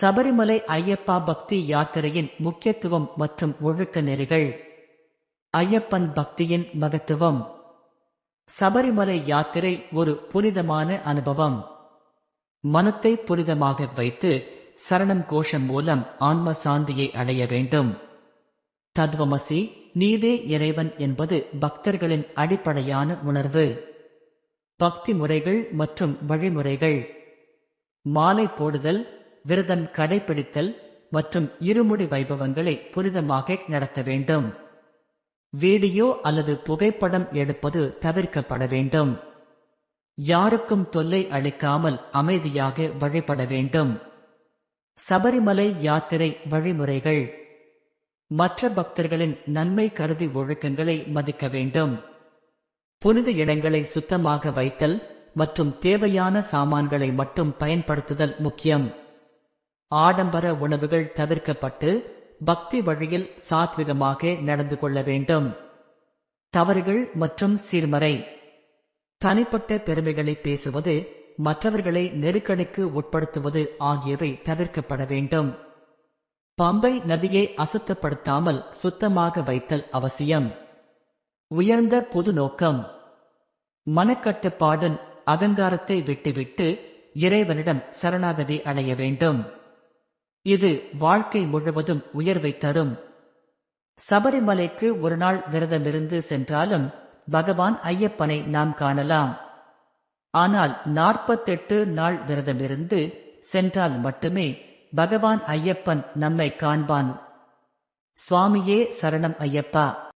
சபரிமலை ஐயப்பா பக்தி யாத்திரையின் முக்கியத்துவம் மற்றும் ஒழுக்க நெறிகள். ஐயப்பன் பக்தியின் மகத்துவம். சபரிமலை யாத்திரை ஒரு புனிதமான அனுபவம். மனத்தை புனிதமாக வைத்து சரணம் கோஷம் மூலம் ஆன்ம சாந்தியை அடைய வேண்டும். தத்வமசி நீவே இறைவன் என்பது பக்தர்களின் அடிப்படையான உணர்வு. பக்தி முறைகள் மற்றும் வழிமுறைகள். மாலை போடுதல் விரதம் கடைபிடித்தல் மற்றும் இருமுடி வைபவங்களை புனிதமாக நடத்த வேண்டும். வீடியோ அல்லது புகைப்படம் எடுப்பது தவிர்க்கப்பட வேண்டும். யாருக்கும் தொல்லை அளிக்காமல் அமைதியாக வழிபட வேண்டும். சபரிமலை யாத்திரை வழிமுறைகள். மற்ற பக்தர்களின் நன்மை கருதி ஒழுக்கங்களை மதிக்க வேண்டும். புனித இடங்களை சுத்தமாக வைத்தல் மற்றும் தேவையான சாமான்களை மட்டும் பயன்படுத்துதல் முக்கியம். ஆடம்பர உணவுகள் தவிர்க்கப்பட்டு பக்தி வழியில் சாத்விகமாக நடந்து கொள்ள வேண்டும். தவறுகள் மற்றும் சீர்மறை. தனிப்பட்ட பெருமைகளை பேசுவது மற்றவர்களை நெருக்கடிக்கு உட்படுத்துவது ஆகியவை தவிர்க்கப்பட வேண்டும். பம்பை நதியை அசுத்தப்படுத்தாமல் சுத்தமாக வைத்தல் அவசியம். உயர்ந்த பொது நோக்கம். மனக்கட்டுப்பாடன் அகங்காரத்தை விட்டுவிட்டு இறைவனிடம் சரணாகதி அடைய வேண்டும். இது வாழ்க்கை முழுவதும் உயர்வை தரும். சபரிமலைக்கு ஒரு நாள் விரதமிருந்து சென்றாலும் பகவான் ஐயப்பனை நாம் காணலாம். ஆனால் நாற்பத்தெட்டு நாள் விரதமிருந்து சென்றால் மட்டுமே பகவான் ஐயப்பன் நம்மை காண்பான். சுவாமியே சரணம் ஐயப்பா.